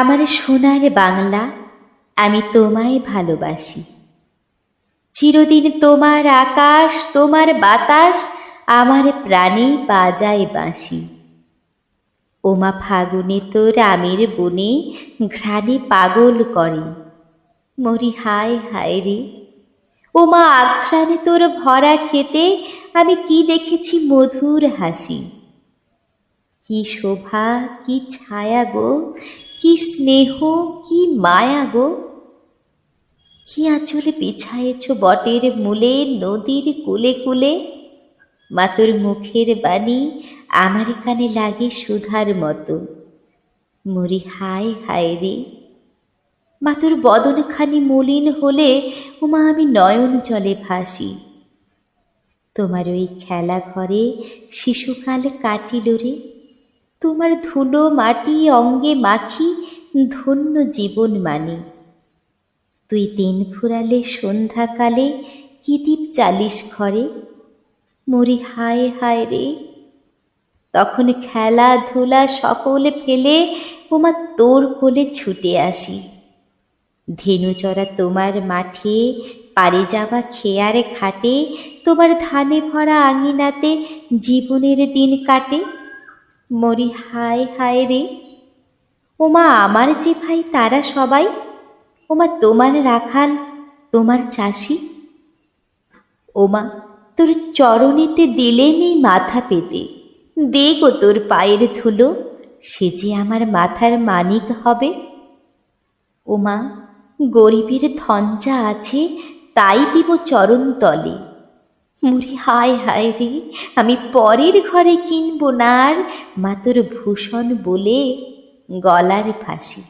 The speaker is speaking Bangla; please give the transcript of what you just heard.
আমার সোনার বাংলা আমি তোমায় ভালোবাসি। চিরদিন তোমার আকাশ, তোমার বাতাস আমার প্রাণে বাজায় বাঁশি। ওমা ফাগুনে তোর আমের বনে ঘ্রাণে পাগল করে। মরি হায় হায় রে। ওমা আঘ্রাণে তোর ভরা খেতে আমি কি দেখেছি মধুর হাসি। কি শোভা, কি ছায়া গো কি স্নেহ, কি মায়া গো? কি আঁচলে বিছায়েছ বটের মূলে, নদীর কুলে কুলে? মা তোর মুখের বাণী আমার কানে লাগে সুধার মতো। মরি হায় হায় রে। মা তোর বদনখানি মলিন হলে উমা আমি নয়ন জলে ভাসি। তোমার ওই খেলা ঘরে শিশুকাল কাটিল রে। তোমার ধুলো মাটি অঙ্গে মাখি ধন্য জীবন মানি। তুই দিন ফুরালে সন্ধ্যাকালে কি দীপ চালিস ঘরে? মরি হায় হায় রে। তখন খেলাধুলা সকলে ফেলে ওমা তোর কোলে ছুটে আসি। ধেনু চড়া তোমার মাঠে, পারে যাওয়া খেয়ারে খাটে তোমার ধানে ভরা আঙিনাতে জীবনের দিন কাটে। মরি হায় হায় রে। ওমা, আমার যে ভাই, তারা সবাই? ওমা, তোমার রাখাল, তোমার চাষি? ওমা, তোর চরণেতে দিলে নেই মাথা পেতে। দে গো তোর পায়ের ধুলো, সে যে আমার মাথার মানিক হবে। ওমা, গরিবের যা আছে, তাই দিব চরণ তলে। মুড়ি, হায় হায় রে, আমি পরের ঘরে কিনবো না আর মা তোর ভূষণ বলে গলার ফাঁসি।